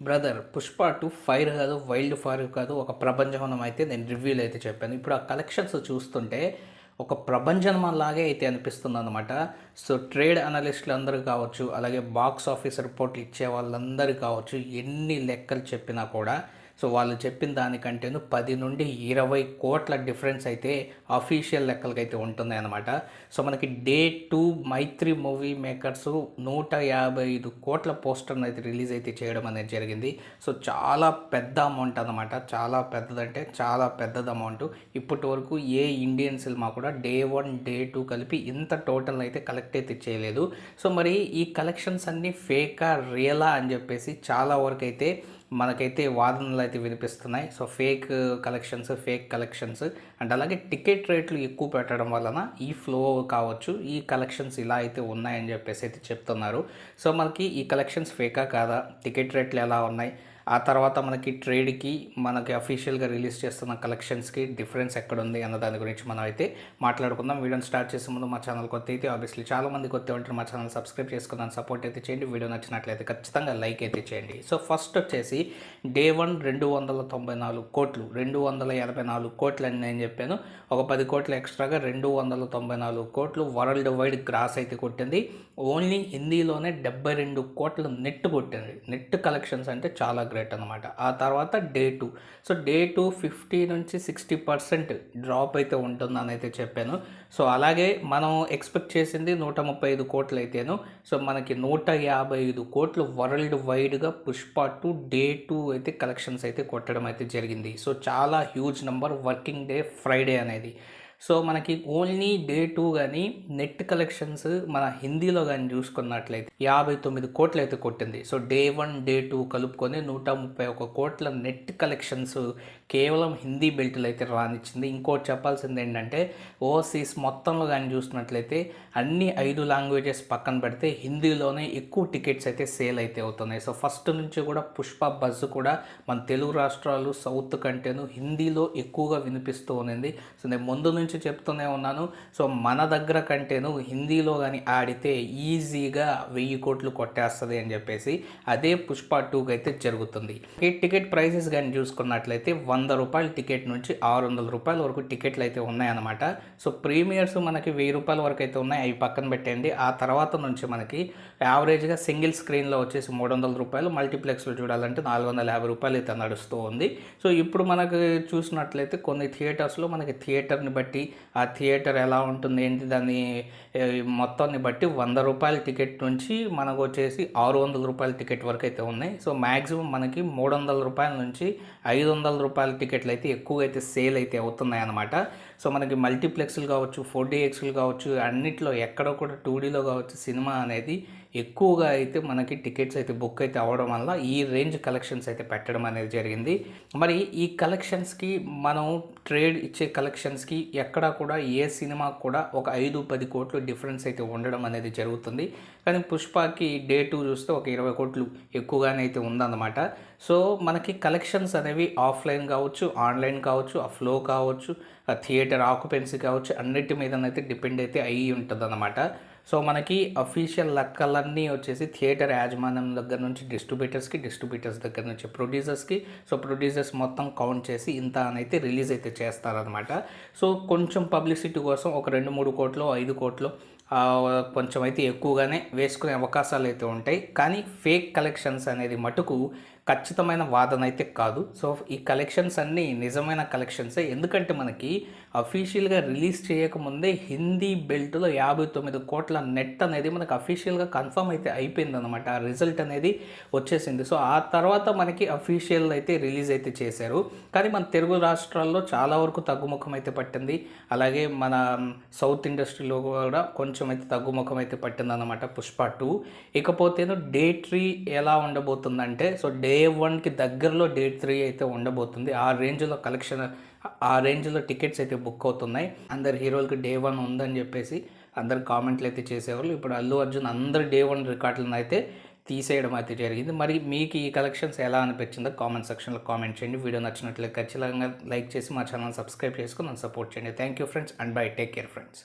Brother Pushpa two fire కాదు wild fire కాదు ఒక ప్రపంచవనం అయితే నేను రివ్యూలు అయితే చెప్పాను. ఇప్పుడు ఆ కలెక్షన్స్ చూస్తుంటే ఒక ప్రభంజనం లాగే అయితే అనిపిస్తుంది అనమాట సో ట్రేడ్ అనలిస్టులు అందరూ కావచ్చు అలాగే బాక్స్ ఆఫీస్ రిపోర్ట్లు ఇచ్చే వాళ్ళందరూ కావచ్చు ఎన్ని లెక్కలు చెప్పినా కూడా సో వాళ్ళు చెప్పిన దానికంటేను పది నుండి ఇరవై కోట్ల డిఫరెన్స్ అయితే అఫీషియల్ లెక్కలకి అయితే ఉంటుంది అనమాట సో మనకి day two Mythri movie makers నూట యాభై ఐదు కోట్ల పోస్టర్ని అయితే రిలీజ్ అయితే చేయడం అనేది జరిగింది. సో చాలా పెద్ద అమౌంట్ అనమాట చాలా పెద్దదంటే చాలా పెద్దది అమౌంట్. ఇప్పటి వరకు ఏ ఇండియన్ సినిమా కూడా డే వన్ డే టూ కలిపి ఇంత టోటల్ అయితే కలెక్ట్ అయితే చేయలేదు. సో మరి ఈ కలెక్షన్స్ అన్నీ ఫేకా రియలా అని చెప్పేసి చాలా వరకు అయితే మనకైతే వాదనలు అయితే వినిపిస్తున్నాయి. So fake collections fake collections and అలాగే టికెట్ రేట్లు ఎక్కువ పెట్టడం వలన ఈ ఫ్లో కావచ్చు. ఈ కలెక్షన్స్ ఇలా అయితే ఉన్నాయని చెప్పేసి అయితే చెప్తున్నారు. సో మనకి ఈ కలెక్షన్స్ ఫేకా కాదా? టికెట్ రేట్లు ఎలా ఉన్నాయి? ఆ తర్వాత మనకి ట్రేడ్కి మనకి అఫీషియల్గా రిలీజ్ చేస్తున్న కలెక్షన్స్కి డిఫరెన్స్ ఎక్కడ ఉంది అన్న దాని గురించి మనం అయితే మాట్లాడుకుందాం. వీడియోని స్టార్ట్ చేసే ముందు మా ఛానల్ కొత్త అయితే ఆబ్వియస్లీ చాలా మంది కొత్త ఉంటారు మా ఛానల్ సబ్స్క్రైబ్ చేసుకుందాం సపోర్ట్ అయితే చేయండి. వీడియో నచ్చినట్లయితే ఖచ్చితంగా లైక్ అయితే చేయండి. సో ఫస్ట్ వచ్చేసి డే వన్ రెండు వందల తొంభై నాలుగు కోట్లు రెండు వందల ఎనభై నాలుగు కోట్లు అని నేను చెప్పాను. ఒక పది కోట్లు ఎక్స్ట్రాగా రెండు వందల తొంభై నాలుగు కోట్లు వరల్డ్ వైడ్ గ్రాస్ అయితే కొట్టింది. ఓన్లీ హిందీలోనే డెబ్బై రెండు కోట్లు నెట్ కొట్టింది. నెట్ కలెక్షన్స్ అంటే చాలా గ్రేట్ అనమాట ఆ తర్వాత day two so day two fifty నుంచి సిక్స్టీ పర్సెంట్ డ్రాప్ అయితే ఉంటుందని అయితే చెప్పాను. సో అలాగే మనం ఎక్స్పెక్ట్ చేసింది నూట ముప్పై ఐదు కోట్లు అయితేను. సో మనకి నూట యాభై ఐదు కోట్లు వరల్డ్ వైడ్గా పుష్ప టూ డే టూ అయితే కలెక్షన్స్ అయితే కొట్టడం అయితే జరిగింది. సో చాలా huge number working day Friday అనేది. సో మనకి ఓన్లీ డే టూ కానీ నెట్ కలెక్షన్స్ మన హిందీలో కానీ చూసుకున్నట్లయితే యాభై తొమ్మిది కోట్లు అయితే కొట్టింది. So day one day two కలుపుకొని నూట ముప్పై ఒక కోట్ల నెట్ కలెక్షన్స్ కేవలం హిందీ బెల్ట్లు అయితే రానిచ్చింది. ఇంకోటి చెప్పాల్సింది ఏంటంటే ఓవర్సీస్ మొత్తంలో కానీ చూసినట్లయితే అన్ని ఐదు లాంగ్వేజెస్ పక్కన పెడితే హిందీలోనే ఎక్కువ టికెట్స్ అయితే సేల్ అయితే అవుతున్నాయి. సో ఫస్ట్ నుంచి కూడా పుష్ప బజ్ కూడా మన తెలుగు రాష్ట్రాలు సౌత్ కంటేను హిందీలో ఎక్కువగా వినిపిస్తూ ఉండింది సో నేను ముందు నుంచి గురించి చెప్తూనే ఉన్నాను. సో మన దగ్గర కంటేను హిందీలో కానీ ఆడితే ఈజీగా వెయ్యి కోట్లు కొట్టేస్తుంది అని చెప్పేసి అదే పుష్ప టూకి అయితే జరుగుతుంది. ఈ టికెట్ ప్రైసెస్ కానీ చూసుకున్నట్లయితే వంద రూపాయల టికెట్ నుంచి ఆరు వందల రూపాయల వరకు టికెట్లు అయితే ఉన్నాయన్నమాట. సో ప్రీమియర్స్ మనకి వెయ్యి రూపాయల వరకు అయితే ఉన్నాయి. అవి పక్కన పెట్టండి ఆ తర్వాత నుంచి మనకి యావరేజ్గా సింగిల్ స్క్రీన్లో వచ్చేసి మూడు వందల రూపాయలు మల్టీప్లెక్స్లో చూడాలంటే నాలుగు వందల యాభై రూపాయలు అయితే నడుస్తూ ఉంది. సో ఇప్పుడు మనకు చూసినట్లయితే కొన్ని థియేటర్స్లో మనకి థియేటర్ని బట్టి బట్టి ఆ థియేటర్ ఎలా ఉంటుంది ఏంటి దాన్ని మొత్తాన్ని బట్టి వంద రూపాయల టికెట్ నుంచి మనకు వచ్చేసి ఆరు వందల రూపాయల టికెట్ వరకు అయితే ఉన్నాయి. సో మ్యాక్సిమం మనకి మూడు వందల రూపాయల నుంచి ఐదు వందల రూపాయల టికెట్లు అయితే ఎక్కువ అయితే సేల్ అయితే అవుతున్నాయి అనమాట సో మనకి మల్టీప్లెక్స్లు కావచ్చు ఫోర్ ఎక్స్లు కావచ్చు అన్నిట్లో ఎక్కడ కూడా టూ డీలో కావచ్చు సినిమా అనేది ఎక్కువగా అయితే మనకి టికెట్స్ అయితే బుక్ అయితే అవ్వడం వల్ల ఈ రేంజ్ కలెక్షన్స్ అయితే పెట్టడం అనేది జరిగింది. మరి ఈ కలెక్షన్స్కి మనం ట్రేడ్ ఇచ్చే కలెక్షన్స్కి ఎక్కడా కూడా ఏ సినిమా కూడా ఒక ఐదు పది కోట్లు డిఫరెన్స్ అయితే ఉండడం అనేది జరుగుతుంది. కానీ పుష్పకి డే టూ చూస్తే ఒక ఇరవై కోట్లు ఎక్కువగానే అయితే ఉందన్నమాట. సో మనకి కలెక్షన్స్ అనేవి ఆఫ్లైన్ కావచ్చు ఆన్లైన్ కావచ్చు ఆ ఫ్లో కావచ్చు థియేటర్ ఆక్యుపెన్సీ కావచ్చు అన్నిటి మీదనైతే డిపెండ్ అయితే అయ్యి ఉంటుంది అన్నమాట సో మనకి అఫీషియల్ లెక్కలన్నీ వచ్చేసి థియేటర్ యాజమాన్యం దగ్గర నుంచి డిస్ట్రిబ్యూటర్స్కి డిస్ట్రిబ్యూటర్స్ దగ్గర నుంచి ప్రొడ్యూసర్స్కి. సో ప్రొడ్యూసర్స్ మొత్తం కౌంట్ చేసి ఇంత అనైతే రిలీజ్ అయితే చేస్తారనమాట సో కొంచెం పబ్లిసిటీ కోసం ఒక రెండు మూడు కోట్లు ఐదు కోట్లు కొంచెం అయితే ఎక్కువగానే వేసుకునే అవకాశాలు అయితే ఉంటాయి. కానీ ఫేక్ కలెక్షన్స్ అనేది మటుకు ఖచ్చితమైన వాదన అయితే కాదు. సో ఈ కలెక్షన్స్ అన్నీ నిజమైన కలెక్షన్సే ఎందుకంటే మనకి అఫీషియల్గా రిలీజ్ చేయకముందే హిందీ బెల్ట్లో యాభై తొమ్మిది కోట్ల నెట్ అనేది మనకు అఫీషియల్గా కన్ఫర్మ్ అయితే అయిపోయింది అనమాట ఆ రిజల్ట్ అనేది వచ్చేసింది. సో ఆ తర్వాత మనకి అఫీషియల్ అయితే రిలీజ్ అయితే చేశారు. కానీ మన తెలుగు రాష్ట్రాల్లో చాలా వరకు తగ్గుముఖం అయితే పట్టింది. అలాగే మన సౌత్ ఇండస్ట్రీలో కూడా కొంచెం అయితే తగ్గుముఖం అయితే పట్టింది అనమాట పుష్ప టూ. ఇకపోతే డే త్రీ ఎలా ఉండబోతుందంటే సో డే వన్కి దగ్గరలో డే త్రీ అయితే ఉండబోతుంది. ఆ రేంజ్లో కలెక్షన్ ఆ రేంజ్లో టికెట్స్ అయితే బుక్ అవుతున్నాయి. అందరు హీరోలకి డే వన్ ఉందని చెప్పేసి అందరు కామెంట్లు అయితే చేసేవాళ్ళు. ఇప్పుడు అల్లు అర్జున్ అందరు డే వన్ రికార్డులను అయితే తీసేయడం అయితే జరిగింది. మరి మీకు ఈ కలెక్షన్స్ ఎలా అనిపించిందో కామెంట్ సెక్షన్లో కామెంట్ చేయండి. వీడియో నచ్చినట్లయితే ఖచ్చితంగా లైక్ చేసి మా ఛానల్ సబ్స్క్రైబ్ చేసుకుని నన్ను సపోర్ట్ చేయండి. Thank you friends and bye. Take care friends.